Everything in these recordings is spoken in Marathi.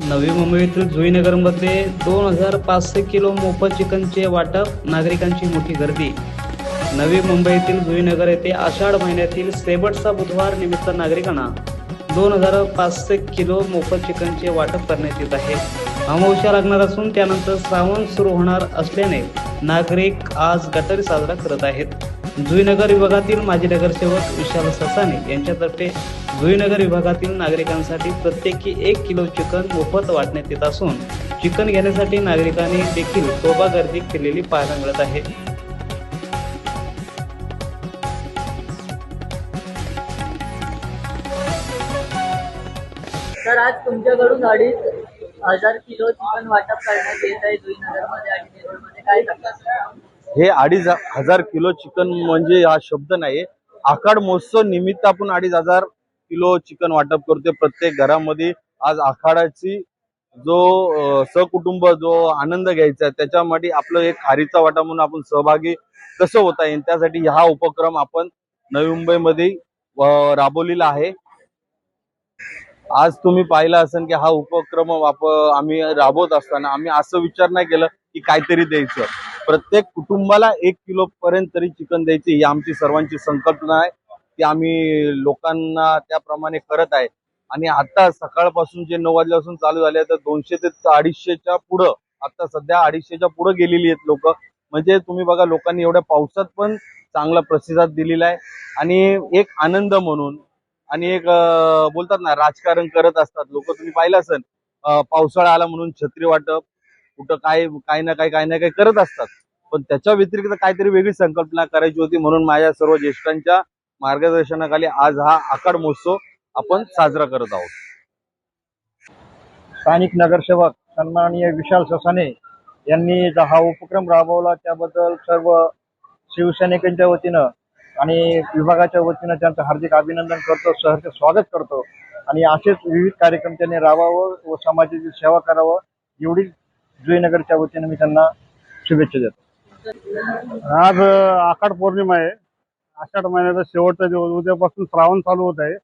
नवी मुंबईतील जुईनगरमध्ये दोन हजार पाचशे किलो मोफत चिकनचे वाटप नागरिकांची मोठी गर्दी. नवी मुंबईतील जुईनगर येथे आषाढ महिन्यातील शेवटचा बुधवार निमित्त नागरिकांना दोन हजार पाचशे किलो मोफत चिकनचे वाटप करण्यात येत आहे. अमावस्या लागणार असून त्यानंतर श्रावण सुरू होणार असल्याने नागरिक आज गटारी साजरा करत आहेत. जुईनगर विभागातील माजी नगरसेवक विशाल ससाने यांच्यातर्फे जुईनगर विभागातील नागरिकांसाठी प्रत्येकी एक किलो चिकन मोफत वाटण्यात येत असून चिकन घेण्यासाठी नागरिकांनी देखील तोबा गर्दी केलेली पाहायला मिळत आहे. तर आज तुमच्याकडून अडीच हजार किलो चिकन वाटप करण्यात येत आहे जुईनगरमध्ये आणि नेरूळमध्ये. काय हे अडीच हजार किलो चिकन म्हणजे हा शब्द नाही आखाड महोत्सव निमित्त आपण अडीच हजार किलो चिकन वाटप करतोय. प्रत्येक घरामध्ये आज आखाडाची जो सहकुटुंब जो आनंद घ्यायचा आहे त्याच्यामध्ये आपलं एक खारीचा वाटा म्हणून आपण सहभागी कसं होता येईल त्यासाठी हा उपक्रम आपण नवी मुंबईमध्ये राबवलेला आहे. आज तुम्ही पाहिला असेल की हा उपक्रम आम्ही राबवत असताना आम्ही असं विचार नाही केलं की काहीतरी द्यायचं. प्रत्येक कुटुंबाला एक किलो पर्यंत तरी चिकन द्यायची ही आमची सर्वांची संकल्पना आहे. ती आम्ही लोकांना त्याप्रमाणे करत आहे. आणि आता सकाळपासून जे नऊ वाजल्यापासून चालू झाले तर दोनशे ते अडीचशेच्या पुढं आता सध्या अडीचशेच्या पुढं गेलेली आहेत लोक. म्हणजे तुम्ही बघा लोकांनी एवढ्या पावसात पण चांगला प्रतिसाद दिलेला आहे. आणि एक आनंद म्हणून आणि एक बोलतात ना राजकारण करत असतात. लोक तुम्ही पाहिलं असेल पावसाळा आला म्हणून छत्री वाटप कुठं काय काय ना काही काही ना काही करत असतात. पण त्याच्या व्यतिरिक्त काहीतरी वेगळी संकल्पना करायची होती म्हणून माझ्या सर्व ज्येष्ठांच्या मार्गदर्शनाखाली आज हा आखाड महोत्सव आपण साजरा करत आहोत. स्थानिक नगरसेवक सन्माननीय विशाल ससाने यांनी हा उपक्रम राबवला त्याबद्दल सर्व शिवसैनिकांच्या वतीनं आणि विभागाच्या वतीनं त्यांचं हार्दिक अभिनंदन करतो सहर्ष स्वागत करतो. आणि असेच विविध कार्यक्रम त्यांनी राबवावं व समाजाची सेवा करावं एवढी जुईनगरच्या वतीनं मी त्यांना शुभेच्छा देतो. आज आखाड आषाढ पौर्णिमा आहे. आषाढ महिन्याचा शेवटचा दिवस. उद्यापासून श्रावण चालू होत आहे.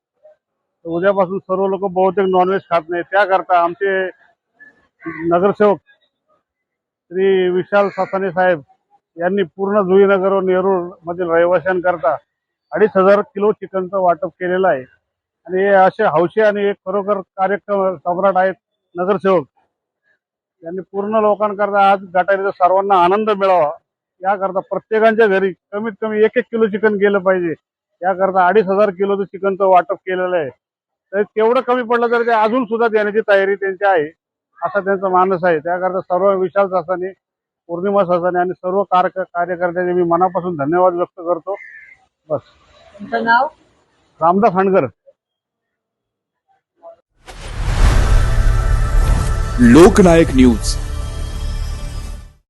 उद्यापासून सर्व लोक बहुतेक नॉनव्हेज खात नाही. त्याकरता आमचे नगरसेवक श्री विशाल सासाने साहेब यांनी पूर्ण जुईनगर व नेरूळ मधील रहिवाशांकरता अडीच हजार किलो चिकनचं वाटप केलेलं आहे. आणि हे असे हौशी आणि एक खरोखर कार्यक्रम सम्राट आहेत नगरसेवक. यांनी पूर्ण लोकांकरता आज गटारीचा सर्वांना आनंद मिळावा. याकरता प्रत्येकांच्या घरी कमीत कमी एक एक किलो चिकन गेलं पाहिजे. याकरता अडीच हजार किलोचं चिकनचं वाटप केलेलं आहे. तर तेवढं कमी पडलं तर ते अजून सुद्धा देण्याची तयारी त्यांची आहे असा त्यांचा मानस आहे. त्याकरता सर्व विशाल सासाने पौर्णिमा सासाने आणि सर्व कार कार्यकर्त्याचे मी मनापासून धन्यवाद व्यक्त करतो. बस. तुमचं नाव? रामदास हणकर लोकनायक न्यूज.